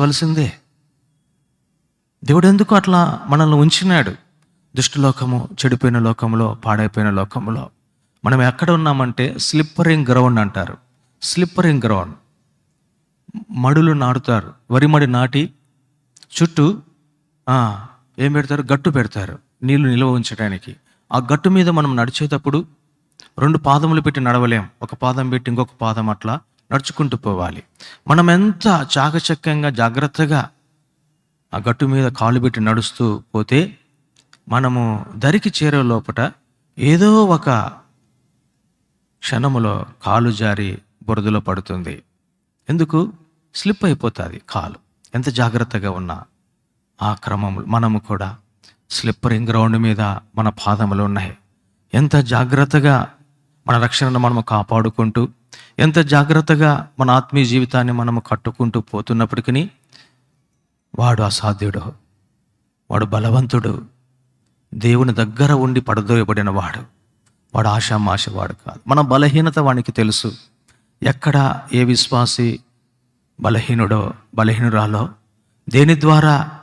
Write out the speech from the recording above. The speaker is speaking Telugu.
వలసిందే దేవుడు ఎందుకు అట్లా మనల్ని ఉంచినాడు? దుష్టులోకము చెడిపోయిన లోకంలో పాడైపోయిన లోకంలో మనం ఎక్కడ ఉన్నామంటే స్లిప్పరింగ్ గ్రౌండ్ అంటారు. Slippering ground. మడులు నాటుతారు. వరి మడి నాటి చుట్టూ ఏం పెడతారు? గట్టు పెడతారు నీళ్ళు నిల్వ ఉంచడానికి ఆ గట్టు మీద మనం నడిచేటప్పుడు రెండు పాదములు పెట్టి నడవలేం. ఒక పాదం పెట్టి ఇంకొక పాదం అట్లా నడుచుకుంటూ పోవాలి. మనం ఎంత చాకచక్యంగా జాగ్రత్తగా ఆ గట్టు మీద కాలు పెట్టి నడుస్తూ పోతే మనము దరికి చేరే లోపట ఏదో ఒక క్షణములో కాలు జారి బురదలో పడుతుంది. ఎందుకు? స్లిప్ అయిపోతుంది కాలు. ఎంత జాగ్రత్తగా ఉన్నా ఆ క్రమంలో మనము కూడా స్లిప్పరింగ్ గ్రౌండ్ మీద మన పాదములు ఉన్నాయి. ఎంత జాగ్రత్తగా మన రక్షణను మనము కాపాడుకుంటూ ఎంత జాగ్రత్తగా మన ఆత్మీయ జీవితాన్ని మనము కట్టుకుంటూ పోతున్నప్పటికీ వాడు అసాధ్యుడు. వాడు బలవంతుడు. దేవుని దగ్గర ఉండి పడదోయబడిన వాడు. వాడు ఆశామాష వాడు కాదు. మన బలహీనత వానికి తెలుసు. ఎక్కడ ఏ విశ్వాసి బలహీనుడో బలహీనురాలో దేని ద్వారా